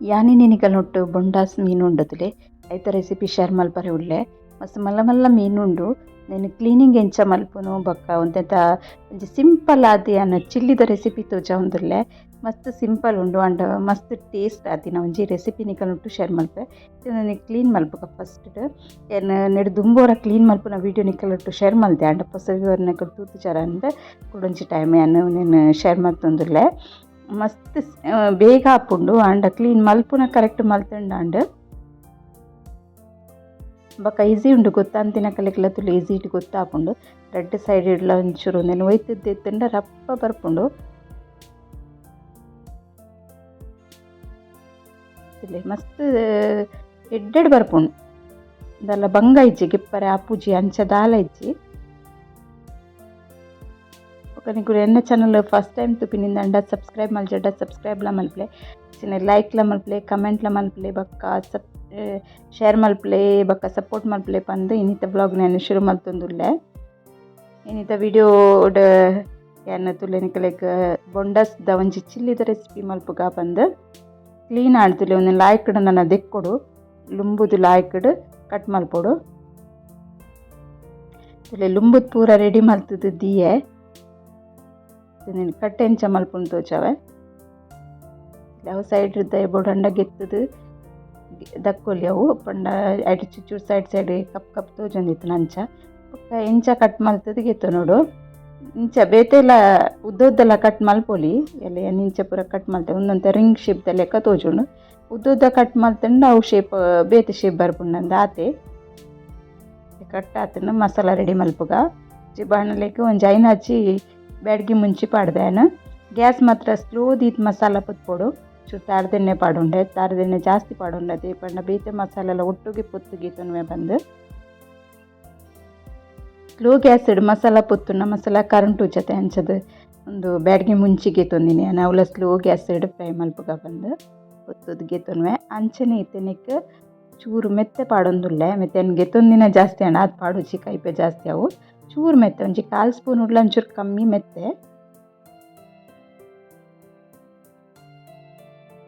ಯಾನಿ ನಿನಿಕಲ್ನೊಟ್ಟು ಬೊಂಡಾಸ್ ಮೀನು ಉಂಡತುಲೆ ಐತ recipe share ಮಲ್ಪರೆ ಉಳ್ಳೆ ಮಸ್ತ್ ಮಲ್ಲ ಮಲ್ಲ ಮೀನುಂಡು నేను ಕ್ಲೀನಿಂಗ್ ಎಂಚ ಮಲ್ಪುನು ಬೊಕ್ಕ ಒಂತೆಂತ ಒಂಜಿ ಸಿಂಪಲ್ ಆದಿ ಅನ್ನ ಚಿಲ್ಲಿದ ರೆಸಿಪಿ ತೋಜ ಉಂದುಲ್ಲೆ ಮಸ್ತ್ ಸಿಂಪಲ್ ಉಂಡು ಅಂಡ್ ಮಸ್ತ್ ಟೇಸ್ಟ್ ಆದಿನ ಒಂಜಿ ರೆಸಿಪಿ ನಿಕಲ್ನುಟ್ಟು ಶೇರ್ ಮಲ್ಪೆ ನನಗೆ ಕ್ಲೀನ್ ಮಲ್ಪುಗ ಫಸ್ಟ್ ಏನು ನೆಡು ದುಂಬೋರ ಕ್ಲೀನ್ ಮಲ್ಪುನ ವೀಡಿಯೋ ನಿಕಲ್ನುಟ್ಟು ಶೇರ್ ಮಲ್ದೆ ಅಂಡ್ ಹೊಸ ವಿವರಣೆ ತೂತು ಚರ ಅಂದ್ ಕೊಡೊಂಜಿ ಟೈಮ್ ಏನು నేను ಶೇರ್ ಮಲ್ತೊಂದುಲ್ಲೆ ಮಸ್ತ್ ಬೇಗ ಆಪುಂಡು ಆಂಡ ಕ್ಲೀನ್ ಮಲ್ಪುನ ಕರೆಕ್ಟ್ ಮಲ್ತುಂಡ ಅಂಡ್ ಬೊಕ ಈಸಿ ಉಂಡು ಗೊತ್ತಂತಿನ ಕಲೆಕ್ಲ ತುಲು ಈಸಿ ಇಟ್ಟು ಗೊತ್ತಾಪುಂಡು ರೆಡ್ ಸೈಡ್ ಇಡ್ಲ ಒಂಚೂರು ನೆನ ಒಯ್ತಿದ್ದೆ ತಿಂಡ ರಪ್ಪ ಬರ್ಪುಂಡು. ಮಸ್ತ್ ಎಡ್ಡೆಡ್ ಬರ್ಪುಂಡು. ದಾಲ ಬಂಗ ಇಜ್ಜಿ ಗಿಪ್ಪರೆ ಆಪುಜಿ ಅಂಚ ದಾಲ ಇಜ್ಜಿ. ఒక నీకు ఎన్న ఛానల్ ఫస్ట్ టైం ತುಪಿನಿಂದ ಸಬ್ಸ್ಕ್ರೈಬ್ ಮಲ್ಜಡ್ಡ ಸಬ್ಸ್ಕ್ರೈಬ್ಲ ಮಲ್ಪ್ಲೆ ಚಿನ್ನ ಲೈಕ್ಲ ಮಲ್ಪ್ಲೆ ಕಮೆಂಟ್ಲ ಮಲ್ಪ್ಲೆ ಬಕ್ಕ ಸಪ್ ಶೇರ್ ಮಲ್ಪ್ಲೆ ಬಕ್ಕ ಸಪೋರ್ಟ್ ಮಲ್ಪ್ಲೆ ಪಂದು ಇನ್ನಿತ ಬ್ಲಾಗ್ ನಾನು ಶುರು ಮಲ್ತೊಂದುಲ್ಲೆ ಇನ್ನಿತ ವಿಡಿಯೋಡ್ ಏನ ತುಲೆ ನಿಕಲೆಗ್ ಬೊಂಡಸ್ದ ಒಂಜಿ ಚಿಲ್ಲಿದ ರೆಸಿಪಿ ಮಲ್ಪುಗ ಬಂದು ಕ್ಲೀನ್ ಆಡ್ತುಲೆ ಒಂದು ಲಾಯ್ಕಡ್ ನನ್ನ ದೆಕ್ಕೊಡು ಲುಂಬುದು ಲಾಯ್ಕಡ್ ಕಟ್ ಮಲ್ಪೊಡು ತುಲೆ ಲುಂಬುದು ಪೂರ ರೆಡಿ ಮಲ್ತುದು ದಿಯೆ నేను ಮಲ್ಪುಂಡು ತೋಜಾವೆ. ಅವು ಸೈಡ್ ಇದ್ದ ಬೊಡಂಡ ಗೆತ್ತದು ದಕ್ಕೊಲಿ ಅವು, ಪಂಡ ಐಟ್ ಚೂರು ಸೈಡ್ ಸೈಡ್ ಕಪ್ ಕಪ್ ತೋಜೊಂದಿತ್ತು ನಂಚ. ಬೊಕ್ಕ ಎಂಚ ಕಟ್ ಮಲ್ತದು ಗೆತ್ತು ನೋಡು. ಇಂಚ ಬೇತೆಲ್ಲ ಉದ್ದ ಉದ್ದೆಲ್ಲ ಕಟ್ ಮಲ್ಪೊಲಿ ಎಲ್ಲ ನಿಂಚ ಪೂರ ಕಟ್ ಮಲ್ತೆ, ಒಂದೊಂದು ರಿಂಗ್ ಶೇಪ್ದ ಲೆಕ್ಕ ತೋಜುಂಡು ಉದ್ದುದ್ದ ಉದ್ದ ಕಟ್ ಮಲ್ತಂಡು ಅವು ಶೇಪ್ ಬೇತೆ ಶೇಪ್ ಬರ್ಪುಂಡು ಆತೆ. ಕಟ್ ಆತನ ಮಸಾಲ ರೆಡಿ ಮಲ್ಪುಗ. ಜಿ ಬಾಣಲೆಗ್ ಒಂದು ಜೈನ್ ಹಚ್ಚಿ ಬ್ಯಾಡ್ಗಿ ಮುಂಚಿ ಪಾಡ್ದೇನು ಗ್ಯಾಸ್ ಮಾತ್ರ ಸ್ಲೋ ದೀತ್ ಮಸಾಲ ಪೊತ್ಪೊಡು ಚೂರು ತಾರದೆಣ್ಣೆ ಪಾಡುಂಡೆ. ತಾರದೆಣ್ಣೆ ಜಾಸ್ತಿ ಪಾಡುಂಡೆ. ಪಂಡ ಬೇತೆ ಮಸಾಲ ಎಲ್ಲ ಒಟ್ಟಿಗೆ ಪೊತ್ತು ತುನ್ವೆ ಬಂದು. ಸ್ಲೋ ಗ್ಯಾಸ್ ಇಡು ಮಸಾಲ ಪೊತ್ತುನ ಮಸಾಲ ಕರೆಂಟ್ ಜೊತೆ ಹಂಚದು. ಒಂದು ಬ್ಯಾಡ್ಗೆ ಮುಂಚಿಗೆ ತೊಂದಿನಿ ನಾವೆಲ್ಲ ಸ್ಲೋ ಗ್ಯಾಸ್ ಇಡು ಫ್ರೈ ಮಲ್ಪಗ ಬಂದು ಪೊತ್ತುದು ಗೆತ್ತನ್ವೆ ಅಂಚನೆ ಇತ್ತನಿಕ್ ಚೂರು ಮೆತ್ತೆ ಪಾಡೊಂದುಲ್ಲೆ. ಮೆತ್ತೆ ಗೆತ್ತೊಂದಿನ ಜಾಸ್ತಿ ಅಣ್ಣ ಅದು ಪಾಡುಚಿ ಕೈಪೆ ಜಾಸ್ತಿ ಅವು. ಚೂರು ಮೆತ್ತೆ, ಒಂಜಿ ಕಾಲು ಸ್ಪೂನ್ ಉಡ್ಲ, ಒಂಚೂರು ಕಮ್ಮಿ ಮೆತ್ತೆ.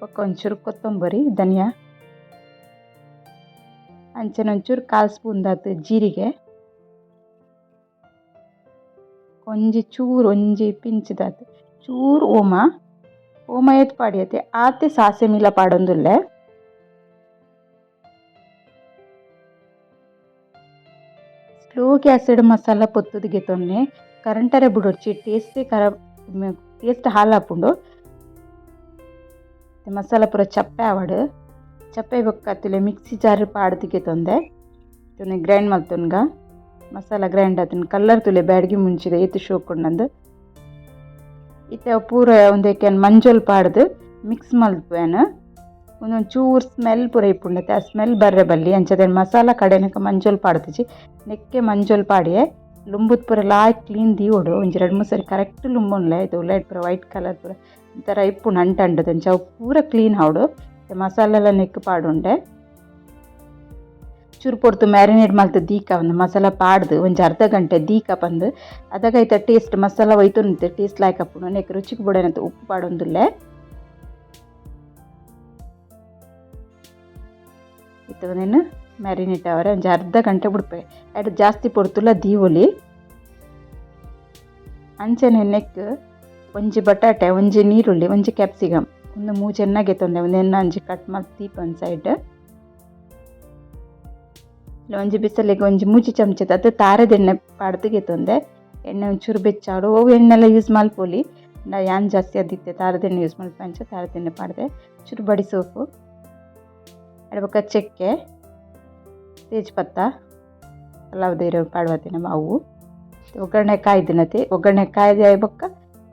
ಒಕ್ಕ ಒಂಚೂರು ಕೊತ್ತಂಬರಿ, ಧನಿಯಾ. ಅಂಚನೆ ಒಂಚೂರು ಕಾಲು ಸ್ಪೂನ್ ದಾತು ಜೀರಿಗೆ. ಒಂಜಿ ಚೂರು, ಒಂಜಿ ಪಿಂಚ್ ದಾತು. ಚೂರು ಓಮ. ಓಮ ಏತ್ ಪಾಡಿಯತೆ. ಆತೆ ಸಾಸೆ ಮೀಲ ಪಾಡೊಂದುಲ್ಲೆ. ಸ್ಲೋ ಗ್ಯಾಸೆಡ್ ಮಸಾಲ ಪೊತ್ತುದಿಗೆ ತೊನ್ನೆ ಕರೆಂಟರೆ ಬಿಡೊಡ್ಚಿ ಟೇಸ್ಟೇ ಖರಾಬ್ ಟೇಸ್ಟ್ ಹಾಲಾಪುಂಡು ಮಸಾಲ ಪೂರ ಚಪ್ಪೆ ಆವಡು ಚಪ್ಪೆ ಬೊಕ್ಕತ್ತಲೆ ಮಿಕ್ಸಿ ಜಾರ್ ಪಾಡ್ದಿಗೆ ತೊಂದೆ ತೊನೆ ಗ್ರೈಂಡ್ ಮಲ್ತೊನ್ಗ ಮಸಾಲ ಗ್ರೈಂಡ್ ಆತನ ಕಲ್ಲರ್ ತುಲೆ ಬ್ಯಾಡ್ಗಿ ಮುಂಚಿದೆ ಏತು ಶೋಕೊಂಡಂದು ಇತ್ತೆ ಪೂರ ಒಂದಕ್ಕೆ ಮಂಜೋಲ್ ಪಾಡ್ದು ಮಿಕ್ಸ್ ಮಲ್ಪೇನು ಒಂದೊಂದು ಚೂರು ಸ್ಮೆಲ್ ಪೂರ ಇಪ್ಪುಂಡತೆ ಆ ಸ್ಮೆಲ್ ಬರ್ರೆ ಬಲ್ಲಿ ಅಂಚದೆ ಮಸಾಲ ಕಡೆನಕ ಮಂಜೋಲ್ ಪಾಡ್ದಿಜಿ ನೆಕ್ಕೆ ಮಂಜೋಲ್ ಪಾಡಿಯೆ. ಲುಂಬುದ್ ಪೂರ ಲಾಯ್ ಕ್ಲೀನ್ ದೀವೋಡು ಒಂಜಿ ಎರಡು ಮೂರು ಸರಿ ಕರೆಕ್ಟ್ ಲುಂಬುನ್ಲೆ ಇದು ಉಳ್ಳಾಯ್ಡ್ ಪೂರ ವೈಟ್ ಕಲರ್ ಪೂರ ಒಂಥರ ಇಪ್ಪುಂಡು ಅಂಟು ಅಂಟದಂಚ ಅವು ಪೂರ ಕ್ಲೀನ್ ಹಾವಡು. ಮಸಾಲ ಎಲ್ಲ ನೆಕ್ ಪಾಡುಂಡೆ. ಚೂರು ಪೊರ್ತು ಮ್ಯಾರಿನೇಟ್ ಮಲ್ತು ದೀಕ ಒಂದು ಮಸಾಲ ಪಾಡ್ದು. ಒಂಜಿ ಅರ್ಧ ಗಂಟೆ ದೀಕ ಬಂದು ಅದಗೈತ ಟೇಸ್ಟ್ ಮಸಾಲ ಒಯ್ತುಂತೆ ಟೇಸ್ಟ್ ಲಾಯ್ಕ್ ಅಪ್ಪುಂಡು ನೆಕ್ ರುಚಿಗೆ ಬುಡನಂತ ಉಪ್ಪು ಪಾಡೊಂದುಲ್ಲೆ. నేను ಮ್ಯಾರಿನೇಟ್ ಅವರೆ ಒಂಜಿ ಅರ್ಧ ಗಂಟೆ ಬಿಡ್ಪೆ. ಎರಡು ಜಾಸ್ತಿ ಪೊರ್ತುಲ ದೀವೊಲಿ. ಅಂಚನೆ ನೆಕ್ ಒಂಜಿ ಬಟಾಟೆ, ಒಂಜಿ ನೀರುಳ್ಳಿ, ಒಂಜಿ ಕ್ಯಾಪ್ಸಿಕಮ್ ಒಂದು ಮೂ ಚೆನ್ನಾಗಿ ತೊಂದೆ ಒಂದು ಎಣ್ಣೆ, ಒಂಜಿ ಕಟ್ ಮಾಡಿ ದೀಪ ಒಂದು ಸೈಡ್ ಒಂಜಿ ಬಿಸಲಿಗೆ ಒಂಜಿ ಮೂಜಿ ಚಮಚದ ಅದು ತಾರದ ಎಣ್ಣೆ ಪಾಡ್ದಿಗೆ ತೊಂದೆ ಎಣ್ಣೆ ಒಂಚೂರು ಬೆಚ್ಚಾಡು. ಅವು ಎಣ್ಣೆಲ್ಲ ಯೂಸ್ ಮಲ್ಪೊಲಿ ನಾ ಯಾನ್ ಜಾಸ್ತಿ ಅದಿತ್ತೆ ತಾರದ ಎಣ್ಣೆ ಯೂಸ್ ಮಲ್ಪ ಅಂಚ ತಾರದ ಎಣ್ಣೆ ಪಾಡ್ದೆ. ಚೂರು ಬಡಿ ಸೋಪು. ಅಡ್ಬಕ್ಕ ಚಕ್ಕೆ, ತೇಜ್ಪತ್ತ ಪಾಡ್ವತಿ ನಮ್ಮ ಅವು ಒಗ್ಗರಣೆ ಕಾಯ್ದಿನತಿ ಒಗ್ಗರಣೆ ಕಾಯ್ದೆ ಆಯ್ಬಕ್ಕ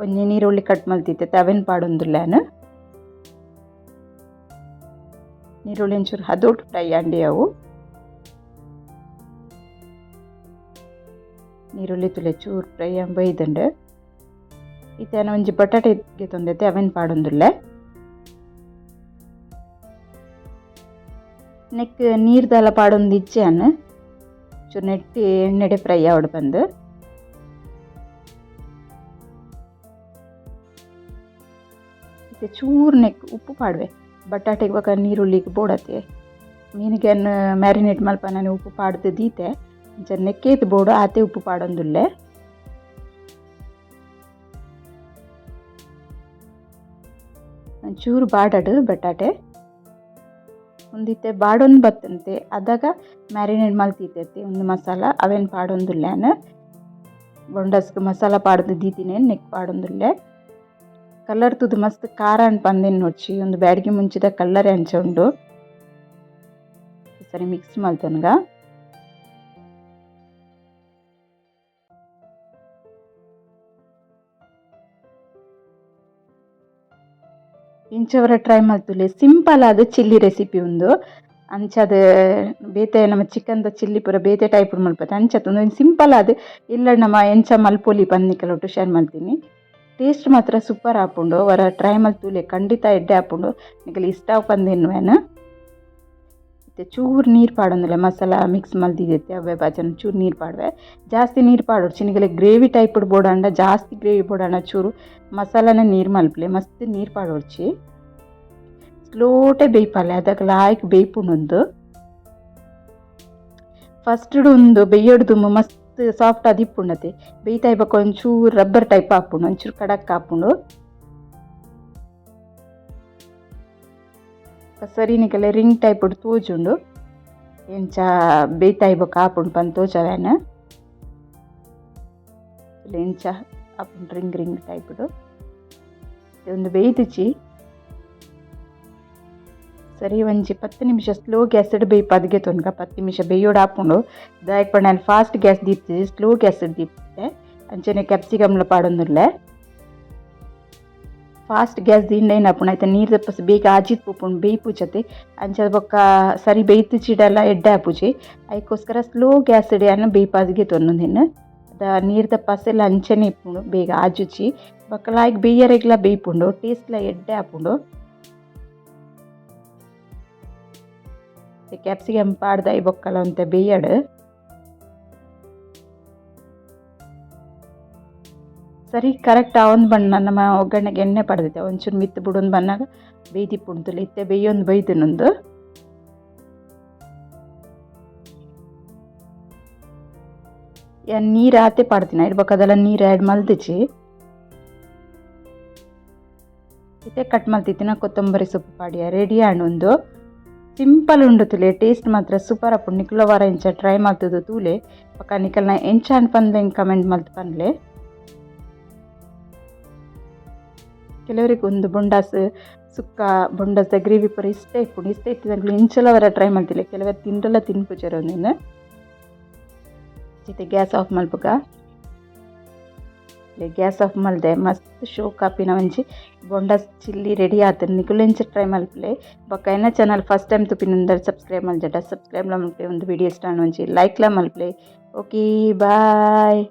ಒಂಜಿ ನೀರುಳ್ಳಿ ಕಟ್ ಮಲ್ತಿತ್ತೆ, ತವೆನ್ ಪಾಡೊಂದುಲ್ಲೇನು? ನೀರುಳ್ಳಿ ಒಂಚೂರು ಹದೋಟು ಫ್ರೈ ಅಂಡಿ ಅವು. ನೀರುಳ್ಳಿ ತುಲೆ ಚೂರು ಫ್ರೈ ಬೈದಂಡು ಇತ್ತೇನ ಒಂಜಿ ಬಟಾಟೆಗೆ ತೊಂದೈತೆ, ಅವೆನ್ ಪಾಡೊಂದುಲ್ಲೆ? ನೆಕ್ ನೀರ್ದೆಲ್ಲ ಪಾಡೊಂದು ಇಚ್ಚೆ ಅನ್ನು. ಚೂರು ನೆಟ್ಟಿ ಎಣ್ಣೆಡೆ ಫ್ರೈ ಆವಡು ಬಂದು. ಮತ್ತೆ ಚೂರು ನೆಕ್ ಉಪ್ಪು ಪಾಡುವೆ. ಬಟಾಟೆಗೆ ಬೊಕ ನೀರುಳ್ಳಿಗ್ ಬೋಡತೆ ಮೀನಿಗೆ ಮ್ಯಾರಿನೇಟ್ ಮಲ್ಪನನೆ ಉಪ್ಪು ಪಾಡ್ದು ದೀತೆ. ಅಂಚ ನೆಕ್ಕೇತ್ ಬೋಡು ಆತೆ ಉಪ್ಪು ಪಾಡೊಂದುಲ್ಲೆ. ಒಂಚೂರು ಬಾಡಡು ಬಟಾಟೆ. ಒಂದಿತ್ತೆ, ಬಾಡೊಂದು ಬತ್ತಂತೆ. ಅದಾಗ ಮ್ಯಾರಿನೇಟ್ ಮಲ್ತಿತ್ತೈತಿ ಒಂದು ಮಸಾಲ, ಅವೇನು ಪಾಡೊಂದುಲ್ಲೇನ ಬೊಂಡಸ್ಗೆ ಮಸಾಲ ಪಾಡ್ದು ದೀತಿನೇನು ನೆಕ್ ಪಾಡೊಂದುಲ್ಲೆ. ಕಲರ್ ತುದು ಮಸ್ತ್ ಖಾರ ಅನ್ ಪಂದೆನ್ ನೋಡ್ಚಿ, ಒಂದು ಬ್ಯಾಡ್ಗೆ ಮುಂಚಿದ ಅಂಚ ಉಂಡು ಸರಿ ಮಿಕ್ಸ್ ಮಲ್ತನ್ಗ ಇಂಚವರ ಟ್ರೈ ಮಲ್ತುಲೆ ಸಿಂಪಲ್ ಆದ ಚಿಲ್ಲಿ ರೆಸಿಪಿ ಉಂದು. ಅಂಚದ ಬೇತೆ ನಮ್ಮ ಚಿಕನ್ದ ಚಿಲ್ಲಿ ಪೂರ ಬೇತೆ ಟೈಪ್ ಮಾಡ್ಬೋದು ಒಂದು ಸಿಂಪಲ್ ಆದ ಇಲ್ಲ ನಮ್ಮ ಎಂಚ ಮಲ್ಪೊಲಿ ಪನ್ನಿಕಲ ಒಟ್ಟು ಶೇರ್ ಮಾಡ್ತೀನಿ. ಟೇಸ್ಟ್ ಮಾತ್ರ ಸೂಪರ್ ಆಪುಂಡು. ವರ ಟ್ರೈ ಮಲ್ತುಲೆ ಖಂಡಿತ ಎಡ್ಡೆ ಆಪುಂಡು. ನಿಮಗೆ ಇಷ್ಟ ಪಂದಿನ್ವೇನ ಮತ್ತೆ ಚೂರು ನೀರು ಪಾಡೊಂದುಲ್ಲೆ ಮಸಾಲ ಮಿಕ್ಸ್ ಮಲ್ದಿದೈತೆ ಅವೇ ಬಾಜನ ಚೂರು ನೀರು ಪಾಡ್ವೆ. ಜಾಸ್ತಿ ನೀರು ಪಾಡೋಡು ಚಿನಿಗೆಲ್ಲ ಗ್ರೇವಿ ಟೈಪ್ ಬೋಡಾಂಡ ಜಾಸ್ತಿ ಗ್ರೇವಿ ಬೋಡಾಂಡ ಚೂರು ಮಸಾಲಾನ ನೀರು ಮಲ್ಪಲೆ, ಮಸ್ತ್ ನೀರು ಪಾಡೋಡ್ಚಿ ಸ್ಲೋಟೆ ಬೇಯ್ಪಾಲೆ ಅದಕ್ಕೆ ಲಾಯ್ಕ್ ಬೇಯ್ಪುಂಡೊಂದು ಫಸ್ಟ್ ಒಂದು ಬೇಯೋಡ್ದು ಮಸ್ತ್ ಸಾಫ್ಟ್ ಆದಿಪ್ಪುಂಡತೆ ಬೇಯ್ತಾ ಇಬ್ಬಕ ಒಂಚೂರು ರಬ್ಬರ್ ಟೈಪ್ ಹಾಪುಂಡು ಒಂಚೂರು ಕಡಕ್ ಹಾಪುಂಡು ಸರಿನಿಗೆಲ್ಲ ರಿಂಗ್ ಟೈಪ್ ತೋಜುಂಡು ಎಂಚ ಬೇಯ್ತಾ ಇಬ್ಬಕ ಹಾಪುಂಡು ಪಂದ್ ತೋಜವೇನ ಎಂಚ ಹಾಪುಂಡು ರಿಂಗ್ ರಿಂಗ್ ಟೈಪ್ಡು ಒಂದು ಬೇಯ್ದಿಚ್ಚಿ ಸರಿ ಒಂಜಿ ಪತ್ತು ನಿಮಿಷ ಸ್ಲೋ ಗ್ಯಾಸ್ ಇಡ್ ಬೇಯ್ಪ ಅದ್ಗೆ ತೊನ್ಗ ಪತ್ತು ನಿಮಿಷ ಬೇಯೋಡು ಹಾಕೊಂಡು ದಾಯಕ್ ಪಂಡ ನಾನು ಫಾಸ್ಟ್ ಗ್ಯಾಸ್ ದೀಪ್ತಿದ್ದೆ ಸ್ಲೋ ಗ್ಯಾಸ್ ಇಡ್ ದೀಪ್ತೆ ಅಂಚನೆ ಕ್ಯಾಪ್ಸಿಕಮ್ಲ ಪಾಡೊಂದುಲ್ಲೆ ಫಾಸ್ಟ್ ಗ್ಯಾಸ್ ದಿಂಡ ಏನು ಹಾಪುಂಡು ಆಯ್ತಾ ನೀರು ದಪ್ಪಸ ಬೇಗ ಆಜಿತ್ ಪೋಪುಂಡು ಬೇಯ್ಪುಜತೆ ಅಂಚದ ಬೊಕ್ಕ ಸರಿ ಬೇಯ್ತು ಚಿಡಲ್ಲ ಎಡ್ಡೆ ಆಪುಜಿ ಅದಕ್ಕೋಸ್ಕರ ಸ್ಲೋ ಗ್ಯಾಸ್ ಇಡಿಯನ್ನು ಅನ್ನ ಬೇಯ್ಪ ಅದ್ಗೆ ತೊನ್ನೊಂದಿನ ಅದ ನೀರು ದಪ್ಪಸೆಲ್ಲ ಅಂಚನೆ ಇಪ್ಪುಂಡು ಬೇಗ ಆಜುಚಿ ಬೊಕ್ಕ ಲಾಯ್ಕ್ ಬೇಯರೆಗ್ಲ ಬೇಯ್ಪುಂಡು ಟೇಸ್ಟ್ಲ ಎಡ್ಡೆ ಹಾಪುಂಡು ಕ್ಯಾಪ್ಸಿಕಮ್ ಪಾಡ್ದ ಈ ಬೊಕ್ಕಲ ಅಂತ ಬೇಯಡ್ ಸರಿ ಕರೆಕ್ಟ್ ಆ ಒಂದು ಬಣ್ಣ ನಮ್ಮ ಒಗ್ಗರಣೆಗೆ ಎಣ್ಣೆ ಪಡೆದಿದ್ದೆ. ಒಂಚೂರು ಮಿತ್ತು ಬಿಡೊಂದು ಬಣ್ಣಾಗ ಪುಣ್ತಲ್ಲಿ ಇತ್ತೆ, ಬೇಯೊಂದು ಬೈದನೊಂದು ನೀರು ಆತೆ ಪಾಡ್ತೀನಿ, ಇಡ್ಬೇಕದೆಲ್ಲ ನೀರು ಆ್ಯಡ್ ಮಲ್ತಿಚ್ಚಿ. ಇತ್ತೆ ಕಟ್ ಮಲ್ತಿತ್ತಿನ ಕೊತ್ತಂಬರಿ ಸೊಪ್ಪು ಪಾಡಿಯ ರೆಡಿ ಒಂದು. ಸಿಂಪಲ್ ಉಂಡು ತುಲೆ ಟೇಸ್ಟ್ ಮಾತ್ರ ಸೂಪರ್ ಅಪ್ಪು. ನಿಕ್ಲೋ ವಾರ ಇಂಚ ಟ್ರೈ ಮಾಡ್ತದ ತೂಲೆ. ಪಕ್ಕ ನಿಕಲ್ನ ಎಂಚ ಅನ್ಪಂದ ಕಮೆಂಟ್ ಮಲ್ತ್ ಪನ್ಲೆ. ಕೆಲವರಿಗೆ ಒಂದು ಬೊಂಡಾಸ್, ಸುಕ್ಕ, ಬೊಂಡಾಸ, ಗ್ರೇವಿ ಪೂರ, ಇಷ್ಟ ಇಪ್ಪುಂಡು ಇಷ್ಟ ಇತ್ತಿದಂಗ್ಲು ಇಂಚಲ ವರ ಟ್ರೈ ಮಾಡ್ತಿಲ್ಲ. ಕೆಲವರು ತಿಂಡಲ ತಿನ್ಪುಜರ ಒಂದಿನ ಜೊತೆ ಗ್ಯಾಸ್ ಆಫ್ ಮಲ್ಪಗ ಗ್ಯಾಸ್ ಆಫ್ ಮಲ್ದೆ ಮಸ್ತ್ ಶೋ ಕಾಪಿನ ಒಂಜಿ ಬೊಂಡ ಚಿಲ್ಲಿ ರೆಡಿ ಆತನ್ ನಿಕುಲೆಂಚ ಟ್ರೈ ಮಲ್ಪಲೆ ಬೊಕ್ಕ ಎನ್ನ ಚಾನಲ್ ಫಸ್ಟ್ ಟೈಮ್ ತುಪಿನಿಂದ ಸಬ್ಸ್ಕ್ರೈಬ್ ಮಲ್ಜಟ ಸಬ್ಸ್ಕ್ರೈಬ್ ಮಲ್ಪಲೆ ಒಂದು ವಿಡಿಯೋ ಸ್ಟಾಂಡ್ ಒಂಜಿ ಲೈಕ್ಲ ಮಲ್ಪಲೆ ಓಕೆ ಬಾಯ್